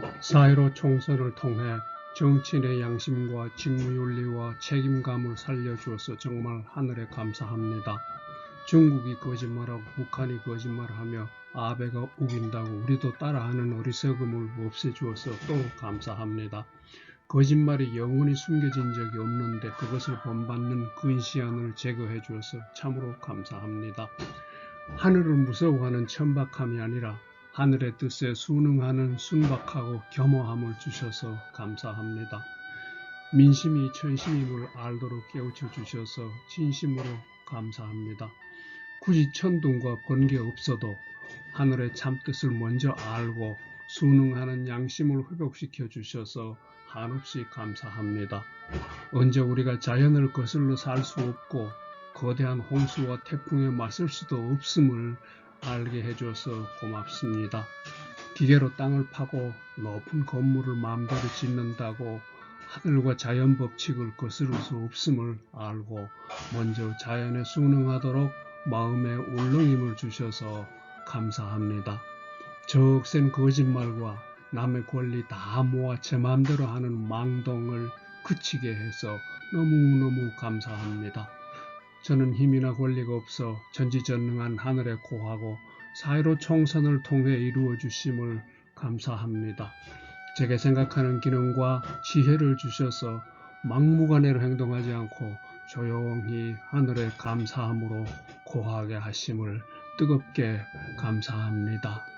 4.15 총선을 통해 정치인의 양심과 직무윤리와 책임감을 살려주어서 정말 하늘에 감사합니다. 중국이 거짓말하고 북한이 거짓말하며 아베가 우긴다고 우리도 따라하는 어리석음을 없애주어서 또 감사합니다. 거짓말이 영원히 숨겨진 적이 없는데 그것을 본받는 근시안을 제거해 주어서 참으로 감사합니다. 하늘을 무서워하는 천박함이 아니라 하늘의 뜻에 순응하는 순박하고 겸허함을 주셔서 감사합니다. 민심이 천심임을 알도록 깨우쳐 주셔서 진심으로 감사합니다. 굳이 천둥과 번개 없어도 하늘의 참뜻을 먼저 알고 순응하는 양심을 회복시켜 주셔서 한없이 감사합니다. 언제 우리가 자연을 거슬러 살 수 없고 거대한 홍수와 태풍에 맞설 수도 없음을 알게 해줘서 고맙습니다. 기계로 땅을 파고 높은 건물을 마음대로 짓는다고 하늘과 자연 법칙을 거스를 수 없음을 알고 먼저 자연에 순응하도록 마음의 울렁임을 주셔서 감사합니다. 적센 거짓말과 남의 권리 다 모아 제 마음대로 하는 망동을 그치게 해서 너무너무 감사합니다. 저는 힘이나 권리가 없어 전지전능한 하늘에 고하고 사이로 총선을 통해 이루어 주심을 감사합니다. 제게 생각하는 기능과 지혜를 주셔서 막무가내로 행동하지 않고 조용히 하늘에 감사함으로 고하게 하심을 뜨겁게 감사합니다.